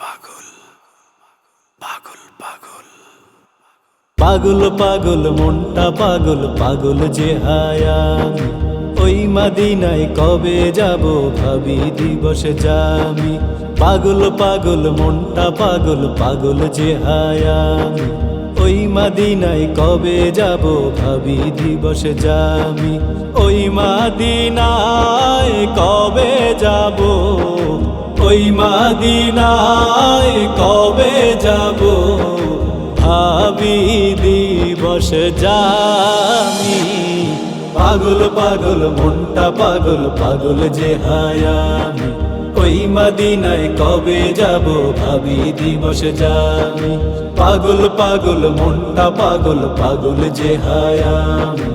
পাগল পাগল পাগল। পাগল পাগল, মনটা পাগল পাগল যে হায়াম। ওই মাদিনায় কবে যাব ভাবি দিবস যামি পাগল পাগল, মনটা পাগল পাগল যে হায়াম। ওই মাদিনায় কবে যাব ভাবি দিবস যামি ওই মাদিনায় ওই মাদিনায় কবে যাব? ভাবি দিবস জামি পাগল পাগল, মনটা পাগল পাগল যে হায়ামি ওই মাদিনায় কবে যাব? ভাবি দিবস জামি পাগল পাগল, মনটা পাগল পাগল যে হায়ামি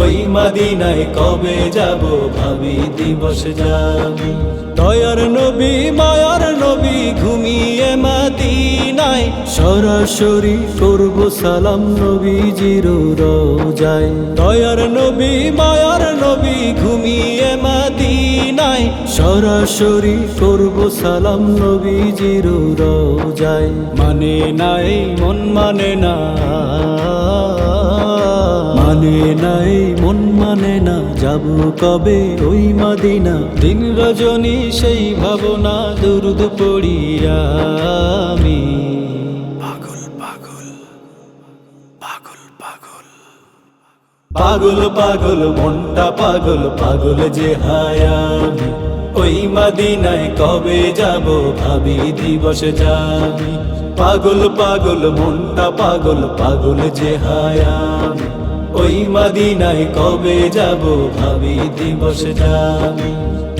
ওই মাদিনায় কবে যাব? ভাবি দিবস যাবি দয়ার নবী, মায়ার নবী, ঘুমিয়ে মাদিনায় সরাসরি করব সালাম নবীজির রোজায়। দয়ার নবী, মায়ার নবী, ঘুমিয়ে মাদিনায় সরাসরি করব সালাম নবীজির রোজায়। মানে নাই, মন মানে না। মানে নাই মন মানে না যাব কবে ওই মাদিনা? দিন রজনী সেই ভাবনা দুরুদ পড়িয়া আমি। পাগল পাগল পাগল পাগল। পাগল পাগল মনটা পাগল পাগল যে হায়ামি ওই মাদিনায় কবে যাব ভাবি দিবস যাবি পাগল পাগল মনটা পাগল পাগল যে হায়ামি ওই মাদিনায় কবে যাব ভাবি দিবস যাবি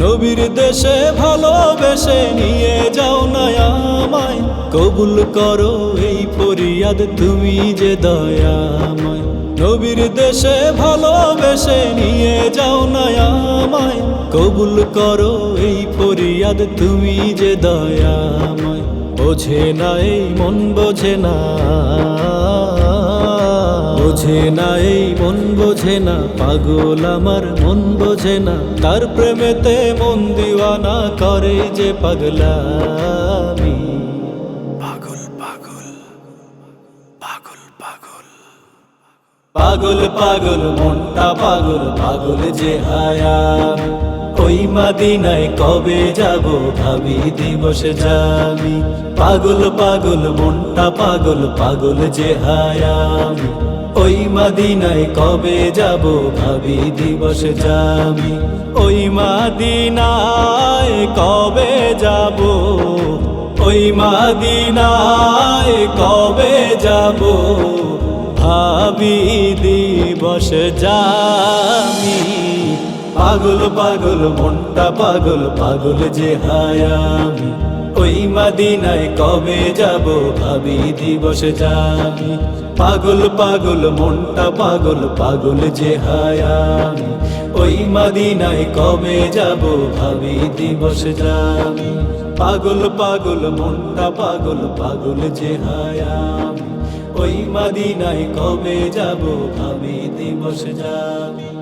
নবীর দেশে ভালোবেসে নিয়ে যাও না আমায়। কবুল করো এই ফরিয়াদ, তুমি যে দয়াময়। নবীর দেশে ভালোবেসে নিয়ে যাও না আমায়। কবুল করো এই ফরিয়াদ, তুমি যে দয়াময়। বোঝে না এই মন, বোঝে না। বোঝে না এই মন বোঝে না পাগল আমার মন বোঝে না। তার প্রেমেতে মন দিওয়ানা করে যে পাগলামি। পাগল পাগল পাগল পাগল। পাগল পাগল মনটা পাগল পাগল যে হায়াম। ওই মাদিনায় কবে যাব ভাবি দিবস যাবি পাগল পাগল মনটা পাগল পাগল যে হায়াম। ওই মাদিনায় কবে যাব ভাবি দিবস যাবি ওই মাদিনায় কবে যাব? ওই মাদিনায় কবে যাব? ভাবি দিবস জামি। পাগল পাগল, মনটা পাগল পাগল যে হায়ামি। মাদিনায় কবে যাব ভাবি দিবস জামি পাগল পাগল মনটা পাগল পাগল যে হায়ামি ওই মাদিনায় কবে যাব ভাবি দিবস জামি পাগল পাগল মনটা পাগল পাগল যে হায়ামি ওই মাদিনায় কবে যাব ভাবি দিবস যাবি